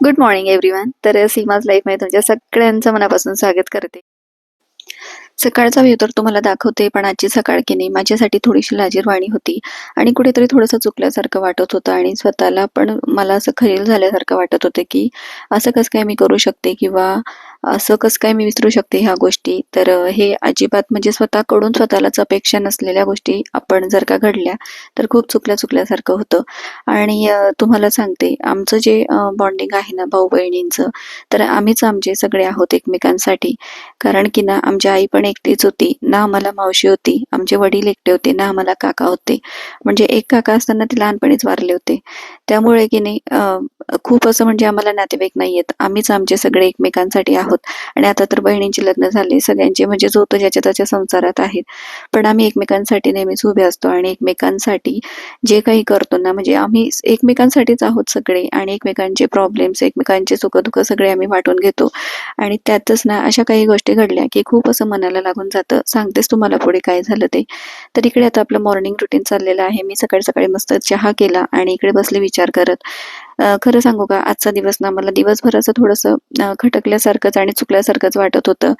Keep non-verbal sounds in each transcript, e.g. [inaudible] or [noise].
Good morning everyone तर सीमाज लाईफमध्ये तुमच्या सगळ्यांचं मनापासून स्वागत करते. सकाळचा व्ह्यू तर तुम्हाला दाखवते पण आजची सकाळ की नाही माझ्यासाठी थोडीशी लाजीरवाणी होती आणि कुठेतरी थोडंसं चुकल्यासारखं वाटत होतं आणि स्वतःला पण मला असं खरील झाल्यासारखं वाटत होतं की असं कसं काय मी करू शकते किंवा असं कसं काय मी विसरू शकते ह्या गोष्टी? तर हे अजिबात म्हणजे स्वतःकडून स्वतःलाच अपेक्षा नसलेल्या गोष्टी आपण जर का घडल्या तर खूप चुकल्या चुकल्यासारखं होतं. आणि तुम्हाला सांगते आमचं जे बॉन्डिंग आहे ना भाऊ बहिणींचं तर आम्हीच आमचे सगळे आहोत एकमेकांसाठी. कारण की ना आमची आई पण एकटीच होती ना आम्हाला मावशी होती आमचे वडील एकटे होते ना आम्हाला काका होते. म्हणजे एक काका असताना ते लहानपणीच वारले होते. त्यामुळे की नाही खूप असं म्हणजे आम्हाला नातेवाईक नाही आहेत आम्हीच आमचे सगळे एकमेकांसाठी आहोत. आणि आता तर बहिणींची लग्न झाली सगळ्यांचे म्हणजे जो तो ज्याच्या त्याच्या संसारात आहेत पण आम्ही एकमेकांसाठी नेहमीच उभे असतो आणि एकमेकांसाठी जे काही करतो ना म्हणजे आम्ही एकमेकांसाठीच आहोत सगळे आणि एकमेकांचे प्रॉब्लेम्स एकमेकांचे सुखदुःख सगळे आम्ही वाटून घेतो. आणि त्यातच ना अशा काही गोष्टी घडल्या की खूप असं मनाला लागून जातं सांगतेच तुम्हाला पुढे काय झालं ते. तर इकडे आता आपलं मॉर्निंग रुटीन चाललेलं आहे. मी सकाळी सकाळी मस्त चहा केला आणि इकडे बसले विचार करत. खरं सांगू का? आजचा दिवस ना मला दिवसभर असं थोडंसं खटकल्यासारखंच आणि चुकल्यासारखंच वाटत होतं.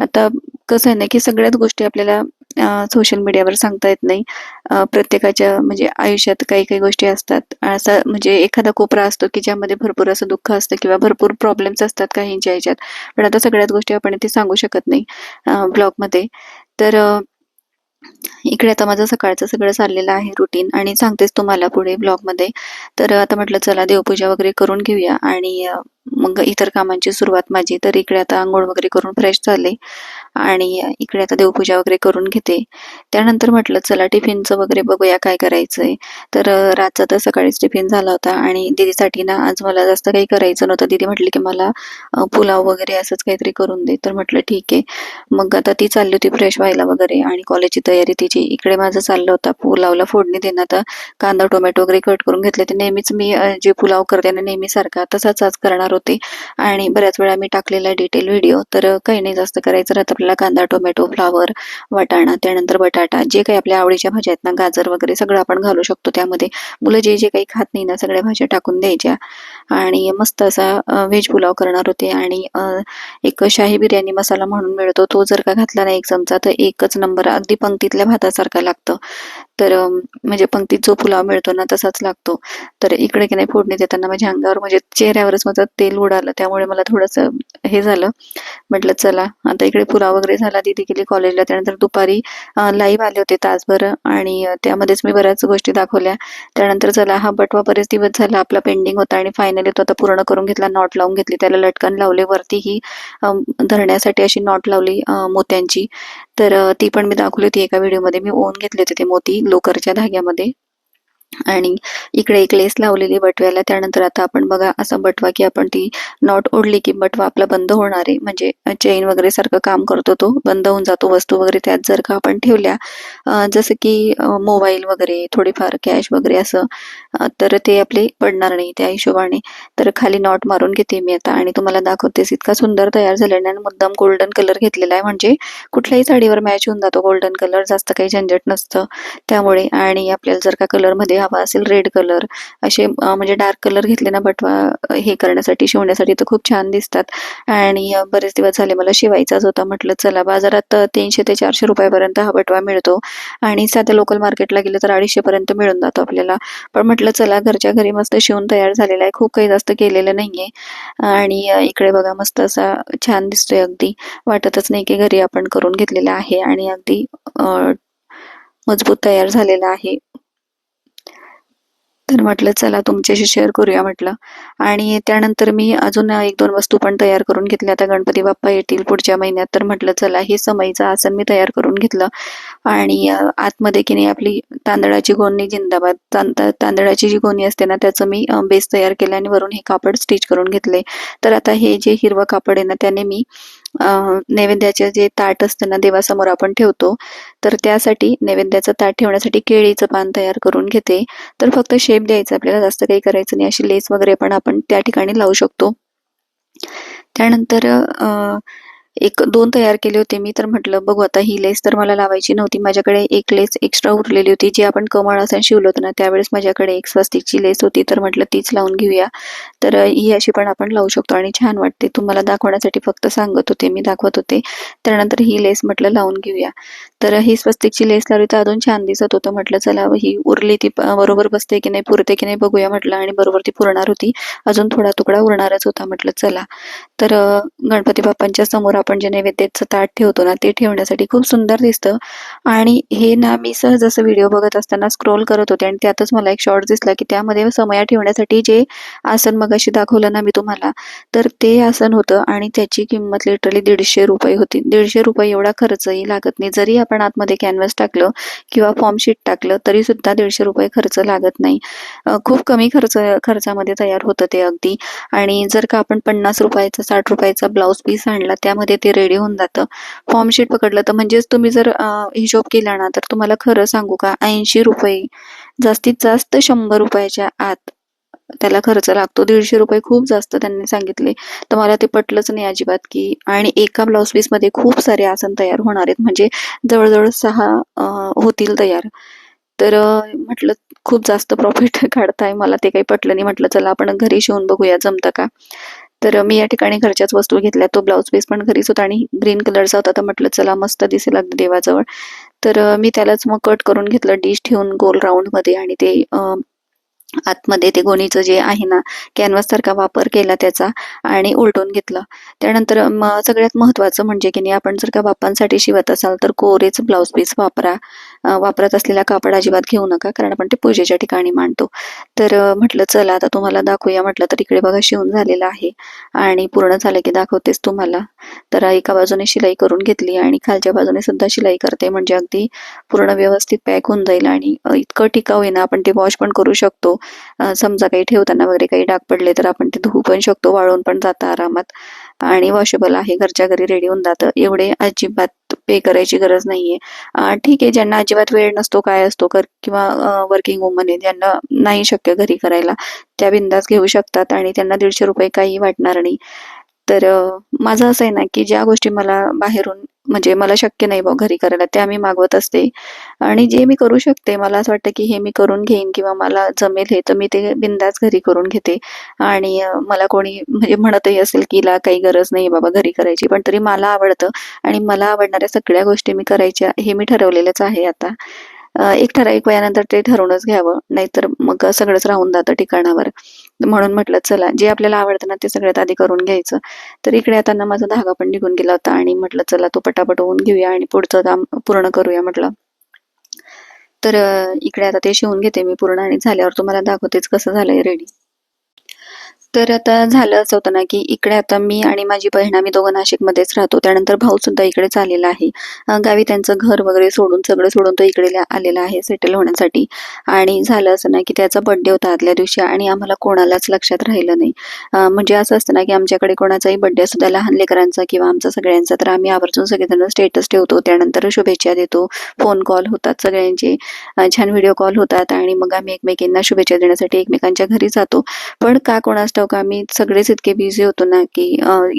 आता कसं आहे ना की सगळ्याच गोष्टी आपल्याला सोशल मीडियावर सांगता येत नाही. प्रत्येकाच्या म्हणजे आयुष्यात काही काही गोष्टी असतात. असा म्हणजे एखादा कोपरा असतो की ज्यामध्ये भरपूर असं दुःख असतं किंवा भरपूर प्रॉब्लेम्स असतात काहींच्या ह्याच्यात. पण आता सगळ्याच गोष्टी आपण इथे सांगू शकत नाही ब्लॉगमध्ये तर इकडे आता माझं सकाळचं सगळं चाललेलं आहे रुटीन आणि सांगतेच तुम्हाला पुढे ब्लॉगमध्ये तर आता म्हटलं चला देवपूजा वगैरे करून घेऊया आणि मग इतर कामांची सुरुवात माझी तर इकडे आता आंघोळ वगैरे करून फ्रेश झाले आणि इकडे आता देवपूजा वगैरे करून घेते. त्यानंतर म्हटलं चला टिफिनचं वगैरे बघूया काय करायचंय. तर रातचा तर सकाळीच टिफिन झाला होता आणि दीदीसाठी ना आज मला जास्त काही करायचं नव्हतं. दीदी म्हटली की मला पुलाव वगैरे असंच काहीतरी करून दे. तर म्हटलं ठीक आहे. मग आता ती चालली होती फ्रेश व्हायला वगैरे आणि कॉलेजची तयारी तिची. इकडे माझं चाललं होतं. पुलावला फोडणी देणं. आता कांदा टोमॅटो वगैरे कट करून घेतले. ते नेहमीच मी जे पुलाव करते ना नेहमी सारखा तसाच आज करणार होते. आणि बऱ्याच वेळा मी टाकलेला डिटेल व्हिडिओ तर काही नाही जास्त करायचं राहतं. आपल्याला कांदा टोमॅटो फ्लावर वाटाणा त्यानंतर बटाटा जे काही आपल्या आवडीच्या भाज्या आहेत ना गाजर वगैरे सगळं आपण घालू शकतो त्यामध्ये. मुलं जे जे काही खात नाही ना सगळ्या भाज्या टाकून द्यायच्या. आणि मस्त असा व्हेज पुलाव करणार होते. आणि एक शाही बिर्याणी मसाला म्हणून मिळतो. तो जर का घातला ना एक चमचा तर एकच नंबर अगदी पंक्तीतल्या भातासारखा लागतं. तर म्हणजे पंक्तीत जो पुलाव मिळतो ना तसाच लागतो. तर इकडे की नाही फोडणी देताना माझ्या अंगावर म्हणजे चेहऱ्यावरच माझं तेल उडालं. त्यामुळे मला थोडंसं हे झालं. म्हटलं चला आता इकडे पुलाव वगैरे झाला. दिदी गेली कॉलेजला त्यानंतर दुपारी लाईव्ह आले होते तासभर. आणि त्यामध्येच मी बऱ्याच गोष्टी दाखवल्या. त्यानंतर चला हा बटवा बरेच दिवस झाला आपला पेंडिंग होता. आणि फायनली तो आता पूर्ण करून घेतला. नॉट लावून घेतली. त्याला लटकन लावले. वरती ही धरण्यासाठी अशी नॉट लावली मोत्यांची. तर ती पण मी दाखवली होती एका व्हिडिओमध्ये. मी ओन घेतले होते ते मोती लोकरच्या धाग्यामध्ये. आणि इकडे एक लेस लावलेली बटव्याला. त्यानंतर आता आपण बघा असा बटवा की आपण ती नॉट ओढली की बटवा आपला बंद होणार आहे. म्हणजे चेन वगैरे सारखं काम करतो तो. बंद होऊन जातो. वस्तू वगैरे त्यात जर का आपण ठेवल्या जसं की मोबाईल वगैरे थोडीफार कॅश वगैरे असं तर ते आपले पडणार नाही त्या हिशोबाने. तर खाली नॉट मारून घेते मी आता आणि तुम्हाला दाखवतेस इतका सुंदर तयार झालेला आणि मुद्दाम गोल्डन कलर घेतलेला आहे. म्हणजे कुठल्याही साडीवर मॅच होऊन जातो. गोल्डन कलर जास्त काही झंझट नसतं त्यामुळे. आणि आपल्याला जर का कलरमध्ये हवा असेल रेड कलर असे म्हणजे डार्क कलर घेतले ना बटवा हे करण्यासाठी शिवण्यासाठी तर खूप छान दिसतात. आणि बरेच दिवस झाले मला शिवायचाच होता. म्हटलं चला बाजारात तीनशे ते चारशे रुपयापर्यंत हा बटवा मिळतो. आणि साध्या लोकल मार्केटला गेलं तर अडीचशे पर्यंत मिळून जातो आपल्याला. पण म्हटलं चला घरच्या घरी मस्त शिवून तयार झालेला आहे. खूप काही जास्त केलेलं नाहीये. आणि इकडे बघा मस्त असा छान दिसतोय अगदी. वाटतच नाही की घरी आपण करून घेतलेला आहे. आणि अगदी मजबूत तयार झालेला आहे. तर म्हटलं चला तुमच्याशी शेअर करूया म्हटलं. आणि त्यानंतर मी अजून एक दोन वस्तू पण तयार करून घेतल्या. आता गणपती बाप्पा येतील पुढच्या महिन्यात. तर म्हटलं चला हे समईचं आसन मी तयार करून घेतलं. आणि आतमध्ये की नाही आपली तांदळाची गोणी जिंदाबाद. तां- तांदळाची जी गोणी असते ना त्याचं मी बेस तयार केलं आणि वरून हे कापड स्टिच करून घेतले. तर आता हे जे हिरवं कापड आहे ना त्याने मी नैवेद्याचे जे ताट असतं ना देवासमोर आपण ठेवतो तर त्यासाठी नैवेद्याचं ताट ठेवण्यासाठी केळीचं पान तयार करून घेते. तर फक्त शेप द्यायचा आपल्याला जास्त काही करायचं नाही अशी लेस वगैरे पण आपण त्या ठिकाणी लावू शकतो. त्यानंतर अं, एक दोन तयार केले होते. मी तर म्हटलं बघू आता ही लेस तर मला लावायची नव्हती. माझ्याकडे एक लेस एक्स्ट्रा उरलेली होती जी आपण कमळ असं शिवलं होतो ना त्यावेळेस माझ्याकडे एक स्वस्तिकची लेस होती. तर म्हटलं तीच लावून घेऊया. तर ही अशी पण आपण लावू शकतो आणि छान वाटते. तुम्हाला दाखवण्यासाठी फक्त सांगत होते मी दाखवत होते. त्यानंतर ही लेस म्हटलं लावून घेऊया. तर ही स्वस्तिकची लेस लावली तर अजून छान दिसत होतं. म्हटलं चला ही उरली ती बरोबर बसते की नाही पुरते की नाही बघूया म्हटलं आणि बरोबर ती पुरणार होती. अजून थोडा तुकडा उरणारच होता. म्हटलं चला. तर गणपती बाप्पांच्या समोर आपण जे नैवेद्याचं ताट ठेवतो ना ते ठेवण्यासाठी खूप सुंदर दिसतं. आणि हे ना मी सहज असं व्हिडिओ बघत असताना स्क्रोल करत होते आणि त्यातच मला एक शॉर्ट दिसला की त्यामध्ये समया ठेवण्यासाठी जे आसन मगाशी दाखवलं ना मी तुम्हाला तर ते आसन होतं आणि त्याची किंमत लिटरली दीडशे रुपये होती. दीडशे रुपये एवढा खर्चही लागत नाही. जरी आपण आतमध्ये कॅनव्हास टाकलं किंवा फॉर्मशीट टाकलं तरी सुद्धा दीडशे रुपये खर्च लागत नाही. खूप कमी खर्च खर्चामध्ये तयार होतं ते अगदी. आणि जर का आपण पन्नास रुपयाचा साठ रुपयाचा ब्लाऊज पीस आणला त्यामध्ये ते रेडी होऊन जातं. फॉर्मशीट पकडलं तर म्हणजेच तुम्ही जर हिशोब केला ना तर तुम्हाला खरं सांगू का ऐंशी रुपये जास्तीत जास्त शंभर रुपयाच्या आत त्याला खर्च लागतो. दीडशे रुपये खूप जास्त त्यांनी सांगितले. तर मला ते पटलंच नाही अजिबात की आणि एका ब्लाऊज पीसमध्ये खूप सारे आसन तयार होणार आहेत. म्हणजे जवळजवळ सहा होतील तयार. तर म्हटलं खूप जास्त प्रॉफिट [laughs] काढताय. मला ते काही पटलं नाही. म्हटलं चला आपण घरी शिवून बघूया. जमतं का? तर मी या ठिकाणी घरच्याच वस्तू घेतल्या. तो ब्लाऊज पीस पण घरीच होता आणि ग्रीन कलरचा होता. तर म्हटलं चला मस्त दिसेल अगदी देवाजवळ. तर मी त्यालाच मग कट करून घेतलं. डिश ठेवून गोल राऊंडमध्ये आणि ते अ, आतमध्ये ते गोणीचं जे आहे ना कॅनव्हास सारखा वापर केला त्याचा आणि उलटून घेतलं. त्यानंतर म सगळ्यात महत्त्वाचं म्हणजे की नाही आपण जर का बापांसाठी शिवत असाल तर कोरेच ब्लाऊज पीस वापरा. वापरत असलेला कापड अजिबात घेऊ नका कारण आपण ते पूजेच्या ठिकाणी मांडतो. तर म्हटलं चला आता तुम्हाला दाखवूया. म्हटलं तर इकडे बघा शिवून झालेलं आहे. आणि पूर्ण झालं की दाखवतेच तुम्हाला. तर एका बाजूने शिलाई करून घेतली आणि खालच्या बाजूने सुद्धा शिलाई करते. म्हणजे अगदी पूर्ण व्यवस्थित पॅक होऊन जाईल आणि इतकं टिकाऊ आहे ना आपण ते वॉश पण करू शकतो. समजा काही ठेवताना वगैरे काही डाग पडले तर आपण ते धुवू पण शकतो वाळून पण जातं आरामात. आणि वॉशेबल आहे घरच्या घरी रेडी होऊन जातं. एवढे अजिबात पे करायची गरज नाहीये. ठीक आहे ज्यांना अजिबात वेळ नसतो काय असतो कर किंवा वर्किंग वुमन आहे ज्यांना नाही शक्य घरी करायला त्या बिंदास घेऊ शकतात आणि त्यांना दीडशे रुपये काही वाटणार नाही. तर माझं असं आहे ना की ज्या गोष्टी मला बाहेरून म्हणजे मला शक्य नाही बा घरी करायला त्या मी मागवत असते. आणि जे मी करू शकते मला असं वाटतं की हे मी करून घेईन किंवा मला जमेल हे तर मी ते बिंदास घरी करून घेते. आणि मला कोणी म्हणजे म्हणतही असेल की ला काही गरज नाही बाबा घरी करायची पण तरी मला आवडतं. आणि मला आवडणाऱ्या सगळ्या गोष्टी मी करायच्या हे मी ठरवलेलंच आहे आता. एक ठराविक वयानंतर ते ठरवूनच घ्यावं. नाहीतर मग सगळंच राहून जातं ठिकाणावर. म्हणून म्हटलं चला जे आपल्याला आवडतं ना ते सगळ्यात आधी करून घ्यायचं. तर इकडे आता माझा धागा पण निघून गेला होता आणि म्हटलं चला तो पटापट होऊन घेऊया आणि पुढचं काम पूर्ण करूया म्हटलं. तर इकडे आता ते शिवून घेते मी पूर्ण आणि झाल्यावर तुम्हाला दाखवतेच कसं झालंय रेडी. तर आता झालं असं होतं ना की इकडे आता मी आणि माझी बहीण आम्ही दोघं नाशिकमध्येच राहतो. त्यानंतर भाऊ सुद्धा इकडेच आलेला आहे. गावी त्यांचं घर वगैरे सोडून सगळं सोडून तो इकडे आलेला आहे सेटल होण्यासाठी. आणि झालं असं ना की त्याचा बर्थडे होता आदल्या दिवशी आणि आम्हाला कोणालाच लक्षात राहिलं नाही. म्हणजे असं असतं ना की आमच्याकडे कोणाचाही बड्डे सुद्धा लहान लेकरांचा किंवा आमचा सगळ्यांचा तर आम्ही आवर्जून सगळेजण स्टेटस ठेवतो. त्यानंतर शुभेच्छा देतो फोन कॉल होतात सगळ्यांचे. छान व्हिडिओ कॉल होतात आणि मग आम्ही एकमेकींना शुभेच्छा देण्यासाठी एकमेकांच्या घरी जातो. पण का कोणास ठाऊक आम्ही सगळेच इतके बिझी होतो ना की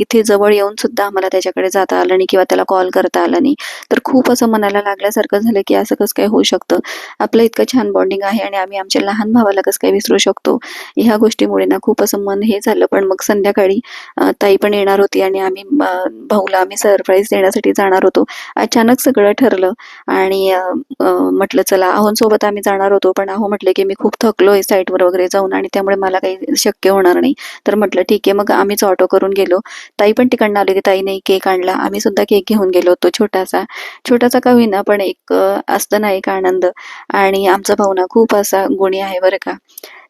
इथे जवळ येऊन सुद्धा आम्हाला त्याच्याकडे जाता आलं नाही किंवा त्याला कॉल करता आला नाही. तर खूप असं मनाला लागल्यासारखं झालं की असं कसं काय होऊ शकतं? आपलं इतकं छान बॉन्डिंग आहे आणि आम्ही आमच्या लहान भावाला कसं काय विसरू शकतो? ह्या गोष्टीमुळे ना खूप असं मन हे झालं. पण मग संध्याकाळी ताई पण येणार होती आणि आम्ही भाऊला आम्ही सरप्राईज देण्यासाठी जाणार होतो. अचानक सगळं ठरलं आणि म्हटलं चला आहोंसोबत आम्ही जाणार होतो. पण आहो म्हटलं की मी खूप थकलोय साईटवर वगैरे जाऊन आणि त्यामुळे मला काही शक्य होणार नाही. तर म्हटलं ठीक आहे मग आम्हीच ऑटो करून गेलो. ताई पण तिकडनं आली होती ताईने केक आणला. आम्ही सुद्धा केक घेऊन गेलो होतो छोटासा. छोटासा का होईना पण एक असतं ना एक आनंद. आणि आमचा भाऊ ना खूप असा गुणी आहे बरं का.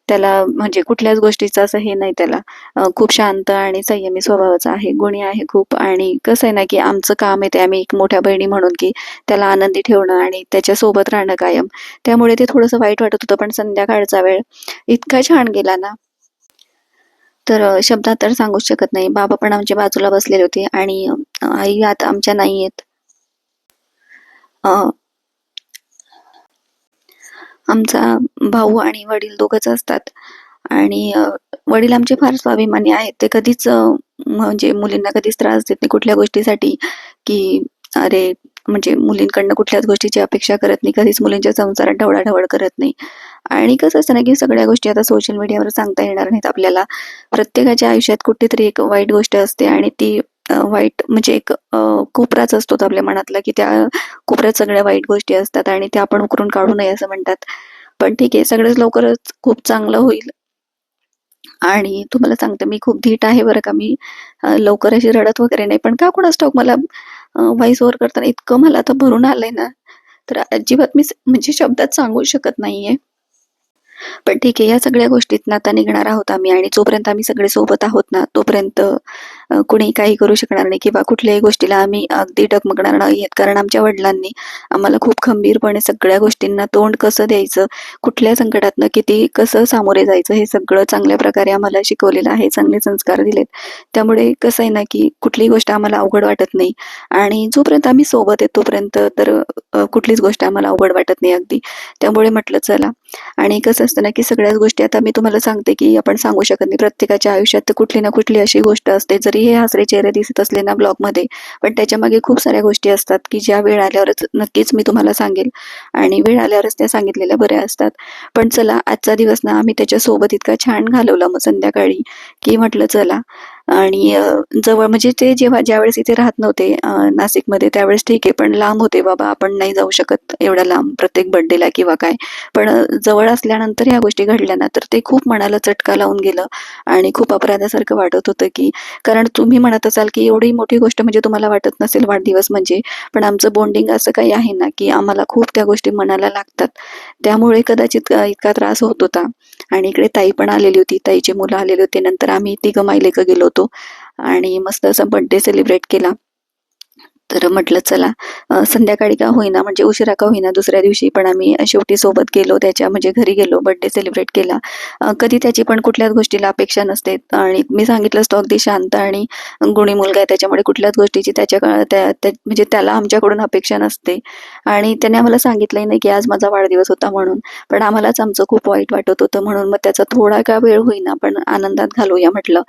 त्याला म्हणजे कुठल्याच गोष्टीचं असं हे नाही त्याला. खूप शांत आणि संयमी स्वभावाचा आहे गुणी आहे खूप. आणि कसं आहे ना की आमचं काम आहे ते आम्ही एक मोठ्या बहिणी म्हणून की त्याला आनंदी ठेवणं आणि त्याच्यासोबत राहणं कायम. त्यामुळे ते थोडंसं वाईट वाटत होतं पण संध्याकाळचा वेळ इतका छान गेला ना. तर शब्दात तर सांगूच शकत नाही. बाबा पण आमच्या बाजूला बसलेले होते आणि आई आता आमच्या नाही आहेत. आमचा भाऊ आणि वडील दोघच असतात. आणि वडील आमचे फार स्वाभिमानी आहेत. ते कधीच म्हणजे मुलींना कधीच त्रास देत नाही कुठल्या गोष्टीसाठी की अरे म्हणजे मुलींकडनं कुठल्याच गोष्टीची अपेक्षा करत नाही. कधीच मुलींच्या संसारात ढवळाढवळ करत नाही. आणि कसं असतं ना की सगळ्या गोष्टी आता सोशल मीडियावर सांगता येणार नाहीत आपल्याला. प्रत्येकाच्या आयुष्यात कुठेतरी एक वाईट गोष्ट असते आणि ती वाईट म्हणजे एक कोपराच असतो तो आपल्या मनातला की त्या कोपऱ्यात सगळ्या वाईट गोष्टी असतात आणि त्या आपण उकरून काढू नये असं म्हणतात. पण ठीक आहे सगळंच लवकरच खूप चांगलं होईल. आणि तुम्हाला सांगते मी खूप धीट आहे बरं का. मी लवकर अशी रडत वगैरे नाही. पण का कोणास ठाऊक मला व्हॉइस ओव्हर करताना इतकं मला आता भरून आलंय ना तर अजिबात मी म्हणजे शब्दात सांगू शकत नाहीये. पण ठीक आहे या सगळ्या गोष्टीत आता निघणार आहोत आम्ही आणि जोपर्यंत आम्ही सगळे सोबत आहोत ना तोपर्यंत कुणी काही करू शकणार नाही किंवा कुठल्याही गोष्टीला आम्ही अगदी डगमगणार नाही कारण आमच्या वडिलांनी आम्हाला खूप खंबीरपणे सगळ्या गोष्टींना तोंड कसं द्यायचं कुठल्या संकटातनं किती कसं सामोरे जायचं हे सगळं चांगल्या प्रकारे आम्हाला शिकवलेलं आहे चांगले संस्कार दिलेत. त्यामुळे कसं आहे ना की कुठलीही गोष्ट आम्हाला अवघड वाटत नाही आणि जोपर्यंत आम्ही सोबत आहे तोपर्यंत तर कुठलीच गोष्ट आम्हाला अवघड वाटत नाही अगदी. त्यामुळे म्हटलं चला आणि कसं असतं ना की सगळ्याच गोष्टी आता मी तुम्हाला सांगते की आपण सांगू शकत नाही. प्रत्येकाच्या आयुष्यात तर कुठली ना कुठली अशी गोष्ट असते. जरी हे हसरे चेहरे दिसत असले ना ब्लॉगमध्ये पण त्याच्यामागे खूप साऱ्या गोष्टी असतात की ज्या वेळ आल्यावरच नक्कीच मी तुम्हाला सांगेल. आणि वेळ आल्यावरच त्या सांगितलेल्या बऱ्या असतात. पण चला आजचा दिवस ना आम्ही त्याच्यासोबत इतका छान घालवला मग संध्याकाळी की म्हटलं चला आणि जवळ म्हणजे ते जेव्हा ज्यावेळेस इथे राहत नव्हते नाशिकमध्ये त्यावेळेस ठीक आहे पण लांब होते बाबा आपण नाही जाऊ शकत एवढ्या लांब प्रत्येक बर्थडेला किंवा काय. पण जवळ असल्यानंतर ह्या गोष्टी घडल्या ना तर ते खूप मनाला चटका लावून गेलं आणि खूप अपराधासारखं वाटत होतं की कारण तुम्ही म्हणत असाल की एवढी मोठी गोष्ट म्हणजे तुम्हाला वाटत नसेल वाढदिवस म्हणजे पण आमचं बॉन्डिंग असं काही आहे ना की आम्हाला खूप त्या गोष्टी मनाला लागतात. त्यामुळे कदाचित इतका त्रास होत होता. आणि इकडे ताई पण आलेली होती ताईचे मुलं आलेली होती नंतर आम्ही तिघं मायलेकं गेलो होतो. आणि मस्त असा बर्थडे सेलिब्रेट केला. तर म्हटलं चला संध्याकाळी का होईना म्हणजे उशिरा का होईना दुसऱ्या दिवशी पण आम्ही शेवटी सोबत गेलो त्याच्या म्हणजे घरी गेलो बर्थडे सेलिब्रेट केला. कधी त्याची पण कुठल्याच गोष्टीला अपेक्षा नसते. आणि मी सांगितलंच तो अगदी शांत आणि गुणी मुलगा आहे त्याच्यामुळे कुठल्याच गोष्टीची त्याच्या म्हणजे त्याला आमच्याकडून अपेक्षा नसते. आणि त्याने आम्हाला सांगितलंही नाही की आज माझा वाढदिवस होता म्हणून. पण आम्हालाच आमचं खूप वाईट वाटत होतं म्हणून मग त्याचा थोडा का वेळ होईना पण आनंदात घालूया म्हटलं.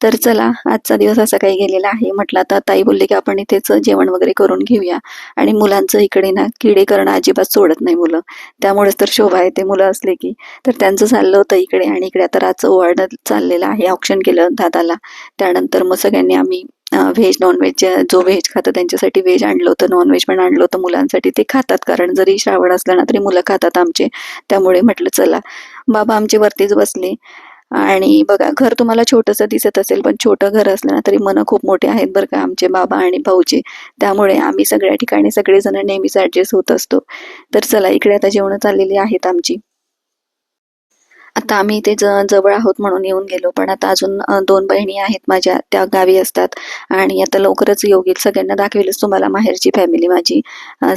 तर चला आजचा दिवस असा काही गेलेला आहे. म्हटलं आता ताई बोलली की आपण इथेच जेवण वगैरे करून घेऊया. आणि मुलांचं इकडे ना किडे करणं अजिबात सोडत नाही मुलं. त्यामुळेच तर शोभा आहे. ते मुलं असले की. तर त्यांचं चाललं होतं इकडे आणि इकडे आता रातचं ओवाळणं चाललेलं आहे. ऑप्शन केलं दादाला. त्यानंतर मग सगळ्यांनी आम्ही व्हेज नॉनव्हेज जो व्हेज खातं त्यांच्यासाठी व्हेज आणलं होतं नॉनव्हेज पण आणलं होतं मुलांसाठी. ते खातात. कारण जरी श्रावण असलं ना तरी मुलं खातात आमचे. त्यामुळे म्हटलं चला. बाबा आमचे वरतीच बसले. आणि बघा घर तुम्हाला छोटंसं दिसत असेल पण छोटं घर असलं ना तरी मनं खूप मोठे आहेत बरं का आमचे बाबा आणि भाऊचे त्यामुळे आम्ही सगळ्या ठिकाणी सगळेजण नेहमीच ॲडजस्ट होत असतो. तर चला इकडे आता जेवणं चाललेली आहेत आमची. आता आम्ही इथे ज जवळ आहोत म्हणून येऊन गेलो पण आता अजून दोन बहिणी आहेत माझ्या त्या गावी असतात. आणि आता लवकरच येऊ येईल सगळ्यांना दाखवेलच तुम्हाला माहेरची फॅमिली माझी.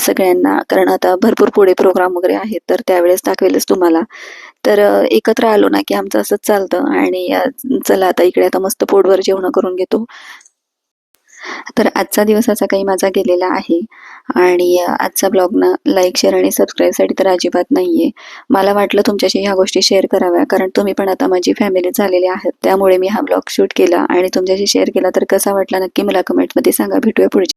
सगळ्यांना कारण आता भरपूर पुढे प्रोग्राम वगैरे आहेत तर त्यावेळेस दाखवेलच तुम्हाला. तर एकत्र आलो ना की आमचं असंच चालतं. आणि चला आता इकडे आता मस्त पोटभर जेवण करून घेतो. तर आजचा दिवस असा काही माझा गेलेला आहे. आणि आजचा ब्लॉग ना लाईक शेअर आणि सबस्क्राईबसाठी तर अजिबात नाही आहे मला वाटलं तुमच्याशी ह्या गोष्टी शेअर कराव्या कारण तुम्ही पण आता माझी फॅमिली झालेली आहात. त्यामुळे मी हा ब्लॉग शूट केला आणि तुमच्याशी शेअर केला तर कसा वाटला नक्की मला कमेंटमध्ये सांगा. भेटूया पुढच्या